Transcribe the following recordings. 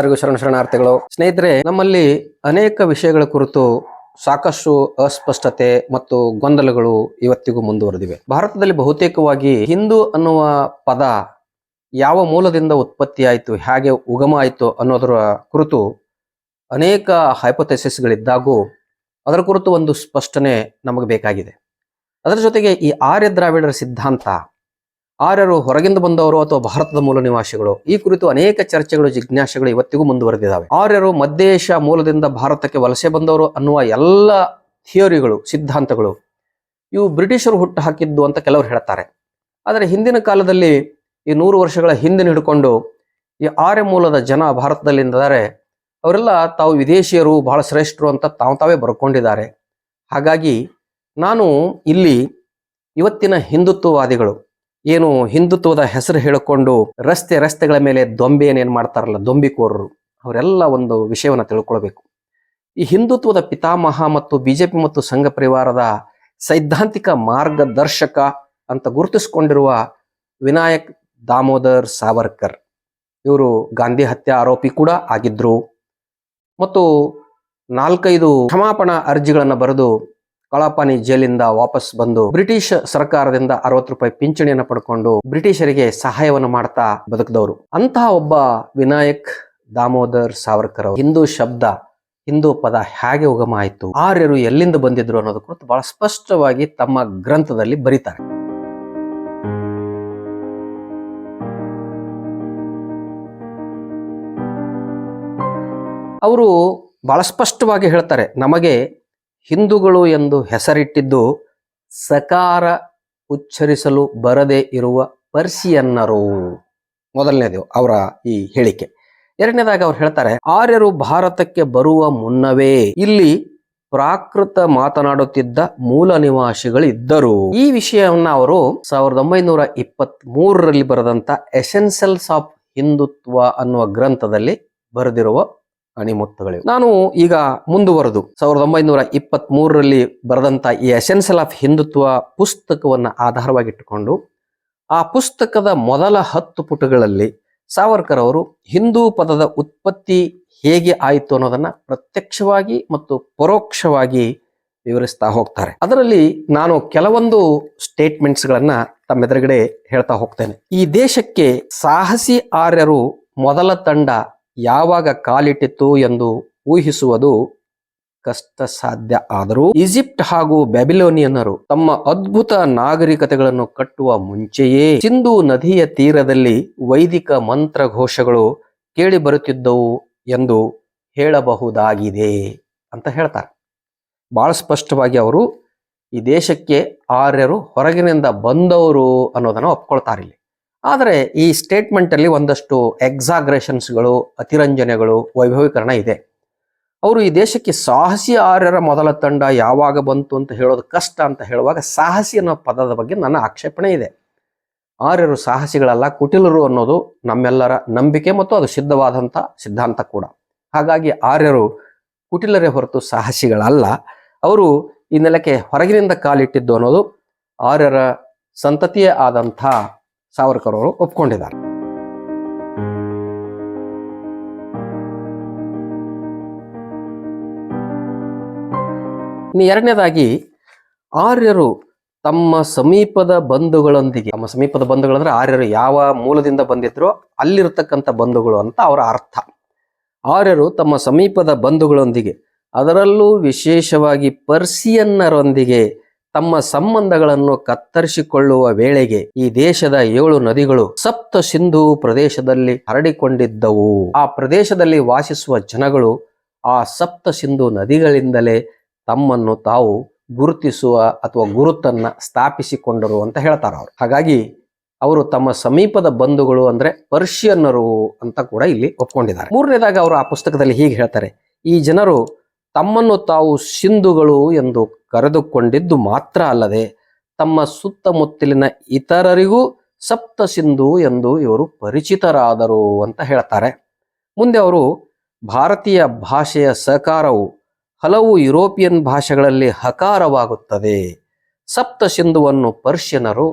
ಎಲ್ಲರಿಗೂ ಶರಣ ಶರಣಾರ್ಥಿಗಳು. ಸ್ನೇಹಿತರೆ, ನಮ್ಮಲ್ಲಿ ಅನೇಕ ವಿಷಯಗಳ ಕುರಿತು ಸಾಕಷ್ಟು ಅಸ್ಪಷ್ಟತೆ ಮತ್ತು ಗೊಂದಲಗಳು ಇವತ್ತಿಗೂ ಮುಂದುವರೆದಿವೆ. ಭಾರತದಲ್ಲಿ ಬಹುತೇಕವಾಗಿ ಹಿಂದೂ ಅನ್ನುವ ಪದ ಯಾವ ಮೂಲದಿಂದ ಉತ್ಪತ್ತಿ ಆಯಿತು ಹೇಗೆ ಉಗಮ ಆಯಿತು ಅನ್ನೋದರ ಕುರಿತು ಅನೇಕ ಹೈಪೋಥೆಸಿಸ್ಗಳಿದ್ದಾಗೂ ಅದರ ಕುರಿತು ಒಂದು ಸ್ಪಷ್ಟನೆ ನಮಗೆ ಬೇಕಾಗಿದೆ. ಅದರ ಜೊತೆಗೆ ಈ ಆರ್ಯ ದ್ರಾವಿಡರ ಸಿದ್ಧಾಂತ ಆರ್ಯರು ಹೊರಗಿಂದ ಬಂದವರು ಅಥವಾ ಭಾರತದ ಮೂಲ ನಿವಾಸಿಗಳು? ಈ ಕುರಿತು ಅನೇಕ ಚರ್ಚೆಗಳು, ಜಿಜ್ಞಾಸೆಗಳು ಇವತ್ತಿಗೂ ಮುಂದುವರೆದಿದ್ದಾವೆ. ಆರ್ಯರು ಮಧ್ಯೇಶ ಮೂಲದಿಂದ ಭಾರತಕ್ಕೆ ವಲಸೆ ಬಂದವರು ಅನ್ನುವ ಎಲ್ಲ ಥಿಯೋರಿಗಳು, ಸಿದ್ಧಾಂತಗಳು, ಇವು ಬ್ರಿಟಿಷರು ಹುಟ್ಟು ಹಾಕಿದ್ದು ಅಂತ ಕೆಲವರು ಹೇಳ್ತಾರೆ. ಆದರೆ ಹಿಂದಿನ ಕಾಲದಲ್ಲಿ ಈ ನೂರು ವರ್ಷಗಳ ಹಿಂದಿನ ಹಿಡ್ಕೊಂಡು ಈ ಆರ್ಯ ಮೂಲದ ಜನ ಭಾರತದಲ್ಲಿದ್ದಾರೆ ಅವರೆಲ್ಲ ತಾವು ವಿದೇಶಿಯರು, ಬಹಳ ಶ್ರೇಷ್ಠರು ಅಂತ ತಾವು ತಾವೇ ಬರ್ಕೊಂಡಿದ್ದಾರೆ. ಹಾಗಾಗಿ ನಾನು ಇಲ್ಲಿ ಇವತ್ತಿನ ಹಿಂದುತ್ವವಾದಿಗಳು ಏನು ಹಿಂದುತ್ವದ ಹೆಸರು ಹೇಳಿಕೊಂಡು ರಸ್ತೆ ರಸ್ತೆಗಳ ಮೇಲೆ ದೊಂಬೆ ಏನೇನು ಮಾಡ್ತಾರಲ್ಲ, ದೊಂಬಿಕೋರರು. ಅವರೆಲ್ಲ ಒಂದು ವಿಷಯವನ್ನು ತಿಳ್ಕೊಳ್ಬೇಕು. ಈ ಹಿಂದುತ್ವದ ಪಿತಾಮಹ ಮತ್ತು ಬಿಜೆಪಿ ಮತ್ತು ಸಂಘ ಪರಿವಾರದ ಸೈದ್ಧಾಂತಿಕ ಮಾರ್ಗದರ್ಶಕ ಅಂತ ಗುರುತಿಸಿಕೊಂಡಿರುವ ವಿನಾಯಕ್ ದಾಮೋದರ್ ಸಾವರ್ಕರ್. ಇವರು ಗಾಂಧಿ ಹತ್ಯೆ ಆರೋಪಿ ಕೂಡ ಆಗಿದ್ರು. ಮತ್ತು ನಾಲ್ಕೈದು ಕ್ಷಮಾಪಣಾ ಅರ್ಜಿಗಳನ್ನು ಬರೆದು ಕಳಾಪಾನಿ ಜೈಲಿಂದ ವಾಪಸ್ ಬಂದು ಬ್ರಿಟಿಷ್ ಸರ್ಕಾರದಿಂದ ಅರವತ್ತು ರೂಪಾಯಿ ಪಿಂಚಣಿಯನ್ನು ಪಡ್ಕೊಂಡು ಬ್ರಿಟಿಷರಿಗೆ ಸಹಾಯವನ್ನು ಮಾಡ್ತಾ ಬದುಕಿದವರು. ಅಂತಹ ಒಬ್ಬ ವಿನಾಯಕ್ ದಾಮೋದರ್ ಸಾವರ್ಕರ್ ಹಿಂದೂ ಶಬ್ದ, ಹಿಂದೂ ಪದ ಹೇಗೆ ಉಗಮ ಆಯಿತು, ಆರ್ಯರು ಎಲ್ಲಿಂದ ಬಂದಿದ್ರು ಅನ್ನೋದು ಕುರಿತು ಬಹಳ ಸ್ಪಷ್ಟವಾಗಿ ತಮ್ಮ ಗ್ರಂಥದಲ್ಲಿ ಬರೀತಾರೆ. ಅವರು ಬಹಳ ಸ್ಪಷ್ಟವಾಗಿ ಹೇಳ್ತಾರೆ, ನಮಗೆ ಹಿಂದೂಗಳು ಎಂದು ಹೆಸರಿಟ್ಟಿದ್ದು ಸಕಾರ ಉಚ್ಚರಿಸಲು ಬರದೇ ಇರುವ ಪರ್ಸಿಯನ್ನರು. ಮೊದಲನೇದು ಅವರ ಈ ಹೇಳಿಕೆ. ಎರಡನೇದಾಗಿ ಅವ್ರು ಹೇಳ್ತಾರೆ, ಆರ್ಯರು ಭಾರತಕ್ಕೆ ಬರುವ ಮುನ್ನವೇ ಇಲ್ಲಿ ಪ್ರಾಕೃತ ಮಾತನಾಡುತ್ತಿದ್ದ ಮೂಲ ನಿವಾಸಿಗಳಿದ್ದರು. ಈ ವಿಷಯವನ್ನ ಅವರು ಸಾವಿರದ ಒಂಬೈನೂರ ಇಪ್ಪತ್ತ್ ಮೂರರಲ್ಲಿ ಬರೆದಂತ ಎಸೆನ್ಸಲ್ಸ್ ಆಫ್ ಹಿಂದುತ್ವ ಅನ್ನುವ ಗ್ರಂಥದಲ್ಲಿ ಬರೆದಿರುವ ಅಣಿಮುತ್ತಗಳಿವೆ. ನಾನು ಈಗ ಮುಂದುವರೆದು ಸಾವಿರದ ಒಂಬೈನೂರ ಇಪ್ಪತ್ತ್ ಮೂರರಲ್ಲಿ ಬರೆದಂತ ಈ ಎಸೆನ್ಸಲ್ ಆಫ್ ಹಿಂದುತ್ವ ಪುಸ್ತಕವನ್ನು ಆಧಾರವಾಗಿಟ್ಟುಕೊಂಡು, ಆ ಪುಸ್ತಕದ ಮೊದಲ ಹತ್ತು ಪುಟಗಳಲ್ಲಿ ಸಾವರ್ಕರ್ ಅವರು ಹಿಂದೂ ಪದದ ಉತ್ಪತ್ತಿ ಹೇಗೆ ಆಯಿತು ಅನ್ನೋದನ್ನ ಪ್ರತ್ಯಕ್ಷವಾಗಿ ಮತ್ತು ಪರೋಕ್ಷವಾಗಿ ವಿವರಿಸ್ತಾ ಹೋಗ್ತಾರೆ. ಅದರಲ್ಲಿ ನಾನು ಕೆಲವೊಂದು ಸ್ಟೇಟ್ಮೆಂಟ್ಸ್ಗಳನ್ನ ತಮ್ಮೆದುರುಗಡೆ ಹೇಳ್ತಾ ಹೋಗ್ತೇನೆ. ಈ ದೇಶಕ್ಕೆ ಸಾಹಸಿ ಆರ್ಯರು ಮೊದಲ ತಂಡ ಯಾವಾಗ ಕಾಲಿಟ್ಟಿತ್ತು ಎಂದು ಊಹಿಸುವುದು ಕಷ್ಟ ಸಾಧ್ಯ ಆದರೂ ಈಜಿಪ್ಟ್ ಹಾಗೂ ಬ್ಯಾಬಿಲೋನಿಯನ್ನರು ತಮ್ಮ ಅದ್ಭುತ ನಾಗರಿಕತೆಗಳನ್ನು ಕಟ್ಟುವ ಮುಂಚೆಯೇ ಸಿಂಧೂ ನದಿಯ ತೀರದಲ್ಲಿ ವೈದಿಕ ಮಂತ್ರಘೋಷಗಳು ಕೇಳಿ ಬರುತ್ತಿದ್ದವು ಎಂದು ಹೇಳಬಹುದಾಗಿದೆ ಅಂತ ಹೇಳ್ತಾರೆ. ಬಹಳ ಸ್ಪಷ್ಟವಾಗಿ ಅವರು ಈ ದೇಶಕ್ಕೆ ಆರ್ಯರು ಹೊರಗಿನಿಂದ ಬಂದವರು ಅನ್ನೋದನ್ನು ಒಪ್ಕೊಳ್ತಾರೆ ಆದರೆ ಈ ಸ್ಟೇಟ್ಮೆಂಟ್ ಅಲ್ಲಿ ಒಂದಷ್ಟು ಎಕ್ಸಾಗ್ರೇಷನ್ಸ್ಗಳು ಅತಿರಂಜನೆಗಳು, ವೈಭವೀಕರಣ ಇದೆ. ಅವರು ಈ ದೇಶಕ್ಕೆ ಸಾಹಸಿ ಆರ್ಯರ ಮೊದಲ ತಂಡ ಯಾವಾಗ ಬಂತು ಅಂತ ಹೇಳೋದು ಕಷ್ಟ ಅಂತ ಹೇಳುವಾಗ ಸಾಹಸಿ ಅನ್ನೋ ಪದದ ಬಗ್ಗೆ ನನ್ನ ಆಕ್ಷೇಪಣೆ ಇದೆ. ಆರ್ಯರು ಸಾಹಸಿಗಳಲ್ಲ, ಕುಟಿಲರು ಅನ್ನೋದು ನಮ್ಮೆಲ್ಲರ ನಂಬಿಕೆ ಮತ್ತು ಅದು ಸಿದ್ಧವಾದಂಥ ಸಿದ್ಧಾಂತ ಕೂಡ. ಹಾಗಾಗಿ ಆರ್ಯರು ಕುಟಿಲರೇ ಹೊರತು ಸಾಹಸಿಗಳಲ್ಲ. ಅವರು ಈ ನೆಲಕ್ಕೆ ಹೊರಗಿನಿಂದ ಕಾಲಿಟ್ಟಿದ್ದು ಅನ್ನೋದು ಆರ್ಯರ ಸಂತತಿಯೇ ಆದಂಥ ಸಾವರ್ಕರ್ ಅವರು ಒಪ್ಕೊಂಡಿದ್ದಾರೆ. ಇನ್ನು ಎರಡನೇದಾಗಿ, ಆರ್ಯರು ತಮ್ಮ ಸಮೀಪದ ಬಂಧುಗಳೊಂದಿಗೆ, ತಮ್ಮ ಸಮೀಪದ ಬಂಧುಗಳಂದ್ರೆ ಆರ್ಯರು ಯಾವ ಮೂಲದಿಂದ ಬಂದಿದ್ರೋ ಅಲ್ಲಿರ್ತಕ್ಕಂಥ ಬಂಧುಗಳು ಅಂತ ಅವರ ಅರ್ಥ. ಆರ್ಯರು ತಮ್ಮ ಸಮೀಪದ ಬಂಧುಗಳೊಂದಿಗೆ, ಅದರಲ್ಲೂ ವಿಶೇಷವಾಗಿ ಪರ್ಸಿಯನ್ನರೊಂದಿಗೆ ತಮ್ಮ ಸಂಬಂಧಗಳನ್ನು ಕತ್ತರಿಸಿಕೊಳ್ಳುವ ವೇಳೆಗೆ ಈ ದೇಶದ ಏಳು ನದಿಗಳು ಸಪ್ತ ಸಿಂಧು ಪ್ರದೇಶದಲ್ಲಿ ಹರಡಿಕೊಂಡಿದ್ದವು. ಆ ಪ್ರದೇಶದಲ್ಲಿ ವಾಸಿಸುವ ಜನಗಳು ಆ ಸಪ್ತ ಸಿಂಧು ನದಿಗಳಿಂದಲೇ ತಮ್ಮನ್ನು ತಾವು ಗುರುತಿಸುವ ಅಥವಾ ಗುರುತನ್ನ ಸ್ಥಾಪಿಸಿಕೊಂಡರು ಅಂತ ಹೇಳ್ತಾರೆ ಅವರು. ಹಾಗಾಗಿ ಅವರು ತಮ್ಮ ಸಮೀಪದ ಬಂಧುಗಳು ಅಂದ್ರೆ ಪರ್ಷಿಯನ್ನರು ಅಂತ ಕೂಡ ಇಲ್ಲಿ ಒಪ್ಕೊಂಡಿದ್ದಾರೆ. ಮೂರನೇದಾಗ ಅವರು ಆ ಪುಸ್ತಕದಲ್ಲಿ ಹೀಗೆ ಹೇಳ್ತಾರೆ, ಈ ಜನರು ತಮ್ಮನ್ನು ತಾವು ಸಿಂಧುಗಳು ಎಂದು ಕರೆದುಕೊಂಡಿದ್ದು ಮಾತ್ರ ಅಲ್ಲದೆ ತಮ್ಮ ಸುತ್ತಮುತ್ತಲಿನ ಇತರರಿಗೂ ಸಪ್ತ ಸಿಂಧು ಎಂದು ಇವರು ಪರಿಚಿತರಾದರು ಅಂತ ಹೇಳ್ತಾರೆ. ಮುಂದೆ ಅವರು ಭಾರತೀಯ ಭಾಷೆಯ ಸಹಕಾರವು ಹಲವು ಯುರೋಪಿಯನ್ ಭಾಷೆಗಳಲ್ಲಿ ಹಕಾರವಾಗುತ್ತದೆ. ಸಪ್ತ ಸಿಂಧುವನ್ನು ಪರ್ಷಿಯನರು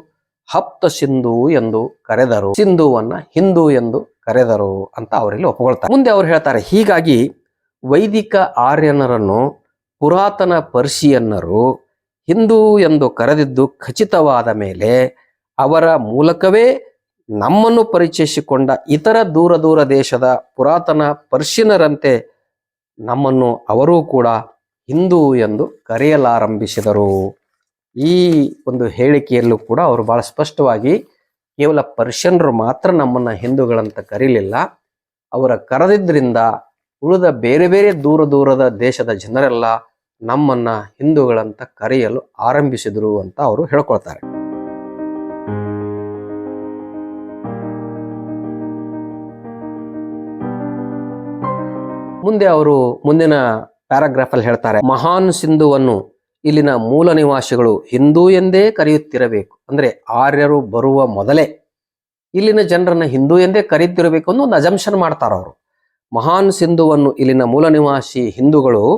ಹಪ್ತ ಸಿಂಧು ಎಂದು ಕರೆದರು. ಸಿಂಧುವನ್ನ ಹಿಂದೂ ಎಂದು ಕರೆದರು ಅಂತ ಅವರಲ್ಲಿ ಒಪ್ಪಿಕೊಳ್ತಾರೆ ಮುಂದೆ ಅವ್ರು ಹೇಳ್ತಾರೆ, ಹೀಗಾಗಿ ವೈದಿಕ ಆರ್ಯನರನ್ನು ಪುರಾತನ ಪರ್ಷಿಯನ್ನರು ಹಿಂದೂ ಎಂದು ಕರೆದಿದ್ದು ಖಚಿತವಾದ ಮೇಲೆ ಅವರ ಮೂಲಕವೇ ನಮ್ಮನ್ನು ಪರಿಚಯಿಸಿಕೊಂಡ ಇತರ ದೂರ ದೂರ ದೇಶದ ಪುರಾತನ ಪರ್ಷಿಯನರಂತೆ ನಮ್ಮನ್ನು ಅವರೂ ಕೂಡ ಹಿಂದೂ ಎಂದು ಕರೆಯಲಾರಂಭಿಸಿದರು. ಈ ಒಂದು ಹೇಳಿಕೆಯಲ್ಲೂ ಕೂಡ ಅವರು ಬಹಳ ಸ್ಪಷ್ಟವಾಗಿ ಕೇವಲ ಪರ್ಷಿಯನ್ರು ಮಾತ್ರ ನಮ್ಮನ್ನು ಹಿಂದೂಗಳಂತ ಕರೀಲಿಲ್ಲ. ಅವರ ಕರೆದಿದ್ರಿಂದ ಉಳಿದ ಬೇರೆ ಬೇರೆ ದೂರ ದೂರದ ದೇಶದ ಜನರೆಲ್ಲ ನಮ್ಮನ್ನ ಹಿಂದೂಗಳಂತ ಕರೆಯಲು ಆರಂಭಿಸಿದರು ಅಂತ ಅವರು ಹೇಳ್ಕೊಳ್ತಾರೆ. ಮುಂದೆ ಅವರು ಮುಂದಿನ ಪ್ಯಾರಾಗ್ರಾಫ್ ಅಲ್ಲಿ ಹೇಳ್ತಾರೆ, ಮಹಾನ್ ಸಿಂಧುವನ್ನು ಇಲ್ಲಿನ ಮೂಲ ನಿವಾಸಿಗಳು ಹಿಂದೂ ಎಂದೇ ಕರೆಯುತ್ತಿರಬೇಕು. ಅಂದ್ರೆ ಆರ್ಯರು ಬರುವ ಮೊದಲೇ ಇಲ್ಲಿನ ಜನರನ್ನ ಹಿಂದೂ ಎಂದೇ ಕರೆಯುತ್ತಿರಬೇಕು ಅನ್ನೋ ಒಂದು ಅಜಂಪ್ಷನ್ ಮಾಡ್ತಾರ ಅವರು ಮಹಾನ್ ಸಿಂಧುವನ್ನು ಇಲ್ಲಿನ ಮೂಲ ನಿವಾಸಿ ಹಿಂದೂಗಳು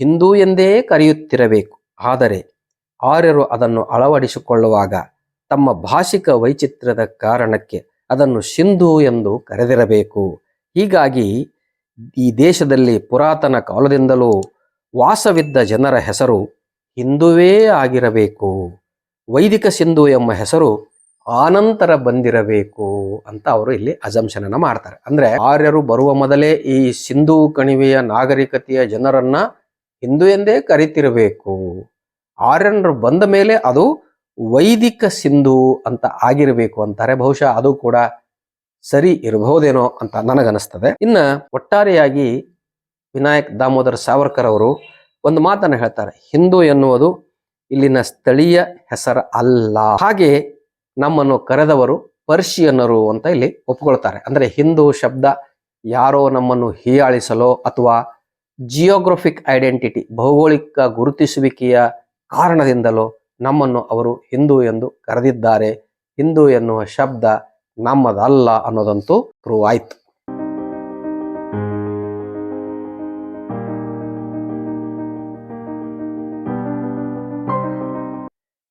ಹಿಂದೂ ಎಂದೇ ಕರೆಯುತ್ತಿರಬೇಕು. ಆದರೆ ಆರ್ಯರು ಅದನ್ನು ಅಳವಡಿಸಿಕೊಳ್ಳುವಾಗ ತಮ್ಮ ಭಾಷಿಕ ವೈಚಿತ್ರ್ಯದ ಕಾರಣಕ್ಕೆ ಅದನ್ನು ಸಿಂಧು ಎಂದು ಕರೆದಿರಬೇಕು. ಹೀಗಾಗಿ ಈ ದೇಶದಲ್ಲಿ ಪುರಾತನ ಕಾಲದಿಂದಲೂ ವಾಸವಿದ್ದ ಜನರ ಹೆಸರು ಹಿಂದುವೇ ಆಗಿರಬೇಕು. ವೈದಿಕ ಸಿಂಧು ಎಂಬ ಹೆಸರು ಆನಂತರ ಬಂದಿರಬೇಕು ಅಂತ ಅವರು ಇಲ್ಲಿ ಅಜಂಪ್ಷನ್ ಅನ್ನ ಮಾಡ್ತಾರೆ. ಅಂದ್ರೆ ಆರ್ಯರು ಬರುವ ಮೊದಲೇ ಈ ಸಿಂಧೂ ಕಣಿವೆಯ ನಾಗರಿಕತೆಯ ಜನರನ್ನ ಹಿಂದೂ ಎಂದೇ ಕರಿತಿರಬೇಕು. ಆರ್ಯನರು ಬಂದ ಮೇಲೆ ಅದು ವೈದಿಕ ಸಿಂಧು ಅಂತ ಆಗಿರಬೇಕು ಅಂತಾರೆ. ಬಹುಶಃ ಅದು ಕೂಡ ಸರಿ ಇರಬಹುದೇನೋ ಅಂತ ನನಗನ್ನಿಸ್ತದೆ. ಇನ್ನು ಒಟ್ಟಾರೆಯಾಗಿ ವಿನಾಯಕ್ ದಾಮೋದರ್ ಸಾವರ್ಕರ್ ಅವರು ಒಂದು ಮಾತನ್ನು ಹೇಳ್ತಾರೆ. ಹಿಂದೂ ಎನ್ನುವುದು ಇಲ್ಲಿನ ಸ್ಥಳೀಯ ಹೆಸರು ಅಲ್ಲ. ಹಾಗೆ ನಮ್ಮನ್ನು ಕರೆದವರು ಪರ್ಷಿಯನ್ನರು ಅಂತ ಇಲ್ಲಿ ಒಪ್ಕೊಳ್ತಾರೆ. ಅಂದ್ರೆ ಹಿಂದೂ ಶಬ್ದ ಯಾರೋ ನಮ್ಮನ್ನು ಹೀಯಾಳಿಸಲೋ ಅಥವಾ ಜಿಯೋಗ್ರಫಿಕ್ ಐಡೆಂಟಿಟಿ, ಭೌಗೋಳಿಕ ಗುರುತಿಸುವಿಕೆಯ ಕಾರಣದಿಂದಲೋ ನಮ್ಮನ್ನು ಅವರು ಹಿಂದೂ ಎಂದು ಕರೆದಿದ್ದಾರೆ. ಹಿಂದೂ ಎನ್ನುವ ಶಬ್ದ ನಮ್ಮದಲ್ಲ ಅನ್ನೋದಂತೂ ಪ್ರೂವ್ ಆಯ್ತು.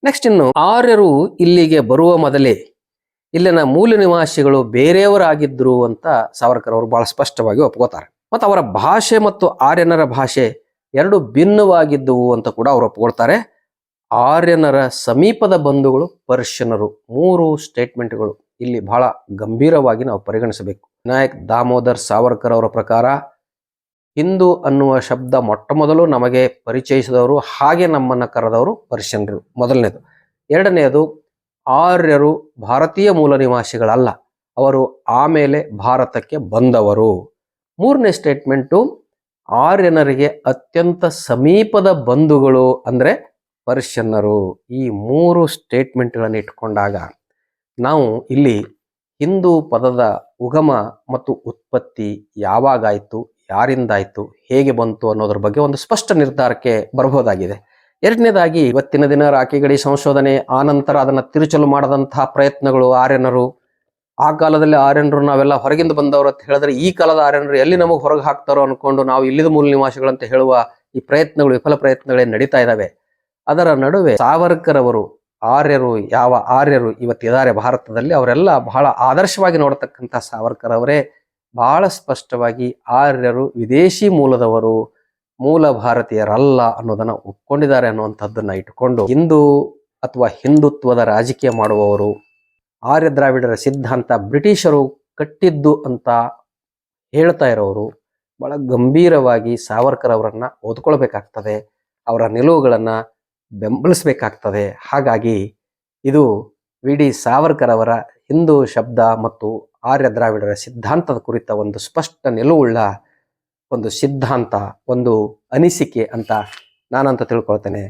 ನೆಕ್ಸ್ಟ್ ಇನ್ನು ಆರ್ಯರು ಇಲ್ಲಿಗೆ ಬರುವ ಮೊದಲೇ ಇಲ್ಲಿನ ಮೂಲ ನಿವಾಸಿಗಳು ಬೇರೆಯವರಾಗಿದ್ರು ಅಂತ ಸಾವರ್ಕರ್ ಅವರು ಬಹಳ ಸ್ಪಷ್ಟವಾಗಿ ಒಪ್ಕೋತಾರೆ. ಮತ್ತು ಅವರ ಭಾಷೆ ಮತ್ತು ಆರ್ಯನರ ಭಾಷೆ ಎರಡು ಭಿನ್ನವಾಗಿದ್ದವು ಅಂತ ಕೂಡ ಅವರು ಒಪ್ಕೊಳ್ತಾರೆ. ಆರ್ಯನರ ಸಮೀಪದ ಬಂಧುಗಳು ಪರ್ಷಿಯನರು ಮೂರು ಸ್ಟೇಟ್ಮೆಂಟ್ಗಳು ಇಲ್ಲಿ ಬಹಳ ಗಂಭೀರವಾಗಿ ನಾವು ಪರಿಗಣಿಸಬೇಕು. ವಿನಾಯಕ್ ದಾಮೋದರ್ ಸಾವರ್ಕರ್ ಅವರ ಪ್ರಕಾರ ಹಿಂದೂ ಅನ್ನುವ ಶಬ್ದ ಮೊಟ್ಟ ಮೊದಲು ನಮಗೆ ಪರಿಚಯಿಸಿದವರು ಹಾಗೆ ನಮ್ಮನ್ನು ಕರೆದವರು ಪರ್ಷಿಯನ್ರು ಮೊದಲನೇದು. ಎರಡನೆಯದು, ಆರ್ಯರು ಭಾರತೀಯ ಮೂಲ ನಿವಾಸಿಗಳಲ್ಲ, ಅವರು ಆಮೇಲೆ ಭಾರತಕ್ಕೆ ಬಂದವರು. ಮೂರನೇ ಸ್ಟೇಟ್ಮೆಂಟು, ಆರ್ಯನರಿಗೆ ಅತ್ಯಂತ ಸಮೀಪದ ಬಂಧುಗಳು ಅಂದರೆ ಪರ್ಷಿಯನ್ನರು ಈ ಮೂರು ಸ್ಟೇಟ್ಮೆಂಟ್ಗಳನ್ನು ಇಟ್ಕೊಂಡಾಗ ನಾವು ಇಲ್ಲಿ ಹಿಂದೂ ಪದದ ಉಗಮ ಮತ್ತು ಉತ್ಪತ್ತಿ ಯಾವಾಗಾಯ್ತು ಯಾರಿಂದಾಯ್ತು, ಹೇಗೆ ಬಂತು ಅನ್ನೋದ್ರ ಬಗ್ಗೆ ಒಂದು ಸ್ಪಷ್ಟ ನಿರ್ಧಾರಕ್ಕೆ ಬರಬಹುದಾಗಿದೆ. ಎರಡನೇದಾಗಿ, ಇವತ್ತಿನ ದಿನ ರಾಖಿಗಡಿ ಸಂಶೋಧನೆ ಆನಂತರ ಅದನ್ನ ತಿರುಚಲು ಮಾಡದಂತಹ ಪ್ರಯತ್ನಗಳು ಆರ್ಯನರು. ಆ ಕಾಲದಲ್ಲಿ ಆರ್ಯನರು ನಾವೆಲ್ಲ ಹೊರಗಿಂದ ಬಂದವರು ಅಂತ ಹೇಳಿದ್ರೆ, ಈ ಕಾಲದ ಆರ್ಯನರು ಎಲ್ಲಿ ನಮಗೆ ಹೊರಗೆ ಹಾಕ್ತಾರೋ ಅನ್ಕೊಂಡು ನಾವು ಇಲ್ಲಿದ ಮೂಲ ನಿವಾಸಿಗಳಂತ ಹೇಳುವ ಈ ಪ್ರಯತ್ನಗಳು, ವಿಫಲ ಪ್ರಯತ್ನಗಳೇ ನಡೀತಾ ಇದ್ದಾವೆ ಅದರ ನಡುವೆ ಸಾವರ್ಕರ್ ಅವರು ಆರ್ಯರು, ಯಾವ ಆರ್ಯರು ಇವತ್ತಿದ್ದಾರೆ ಭಾರತದಲ್ಲಿ, ಅವರೆಲ್ಲ ಬಹಳ ಆದರ್ಶವಾಗಿ ನೋಡತಕ್ಕಂಥ ಸಾವರ್ಕರ್ ಅವರೇ ಬಹಳ ಸ್ಪಷ್ಟವಾಗಿ ಆರ್ಯರು ವಿದೇಶಿ ಮೂಲದವರು ಮೂಲ ಭಾರತೀಯರಲ್ಲ ಅನ್ನೋದನ್ನ ಒಪ್ಕೊಂಡಿದ್ದಾರೆ ಅನ್ನುವಂಥದ್ದನ್ನ ಇಟ್ಟುಕೊಂಡು ಹಿಂದೂ ಅಥವಾ ಹಿಂದುತ್ವದ ರಾಜಕೀಯ ಮಾಡುವವರು, ಆರ್ಯ ದ್ರಾವಿಡರ ಸಿದ್ಧಾಂತ ಬ್ರಿಟಿಷರು ಕಟ್ಟಿದ್ದು ಅಂತ ಹೇಳ್ತಾ ಇರೋರು ಬಹಳ ಗಂಭೀರವಾಗಿ ಸಾವರ್ಕರ್ ಅವರನ್ನ ಓದ್ಕೊಳ್ಬೇಕಾಗ್ತದೆ, ಅವರ ನಿಲುವುಗಳನ್ನ ಬೆಂಬಲಿಸಬೇಕಾಗ್ತದೆ. ಹಾಗಾಗಿ ಇದು ವಿ ಡಿ ಸಾವರ್ಕರ್ ಅವರ ಹಿಂದೂ ಶಬ್ದ ಮತ್ತು ಆರ್ಯ ದ್ರಾವಿಡರ ಸಿದ್ಧಾಂತದ ಕುರಿತ ಒಂದು ಸ್ಪಷ್ಟ ನಿಲುವುಳ್ಳ ಒಂದು ಸಿದ್ಧಾಂತ, ಒಂದು ಅನಿಸಿಕೆ ಅಂತ ನಾನಂತ ತಿಳ್ಕೊಳ್ತೇನೆ.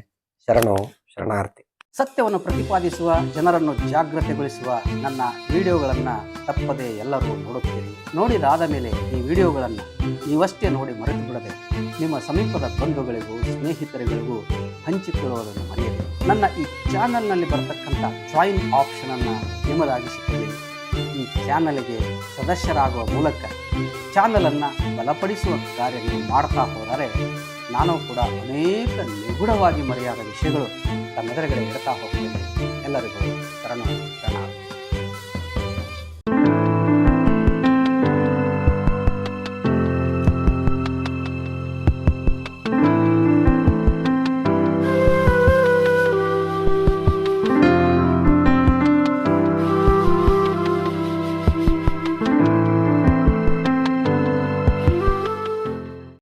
ಶರಣು ಶರಣಾರ್ಥಿ. ಸತ್ಯವನ್ನು ಪ್ರತಿಪಾದಿಸುವ, ಜನರನ್ನು ಜಾಗೃತಿಗೊಳಿಸುವ ನನ್ನ ವಿಡಿಯೋಗಳನ್ನು ತಪ್ಪದೆ ಎಲ್ಲರೂ ನೋಡುತ್ತೀರಿ. ನೋಡಿದಾದ ಮೇಲೆ ಈ ವಿಡಿಯೋಗಳನ್ನು ನೀವಷ್ಟೇ ನೋಡಿ ಮರೆತು ಬಿಡದೆ ನಿಮ್ಮ ಸಮೀಪದ ಬಂಧುಗಳಿಗೂ, ಸ್ನೇಹಿತರಿಗಳಿಗೂ ಹಂಚಿಕೊಳ್ಳುವುದನ್ನು ಮರೆಯದೆ ನನ್ನ ಈ ಚಾನಲ್ನಲ್ಲಿ ಬರತಕ್ಕಂಥ ಜಾಯಿನ್ ಆಪ್ಷನನ್ನು ನಿಮ್ಮದಾಗಿಸಿಕೊಳ್ಳಿ ಈ ಚಾನಲ್ಗೆ ಸದಸ್ಯರಾಗುವ ಮೂಲಕ ಚಾನಲನ್ನು ಬಲಪಡಿಸುವ ಕಾರ್ಯ ನೀವು ಮಾಡ್ತಾ ಹೋದರೆ ನಾನು ಕೂಡ ಅನೇಕ ನಿಗೂಢವಾಗಿ ಮರೆಯಾದ ವಿಷಯಗಳು ತಮ್ಮೆದುರುಗಡೆ ಇಡ್ತಾ ಹೋಗ್ತೇನೆ ಎಲ್ಲರಿಗೂ ಶರಣು.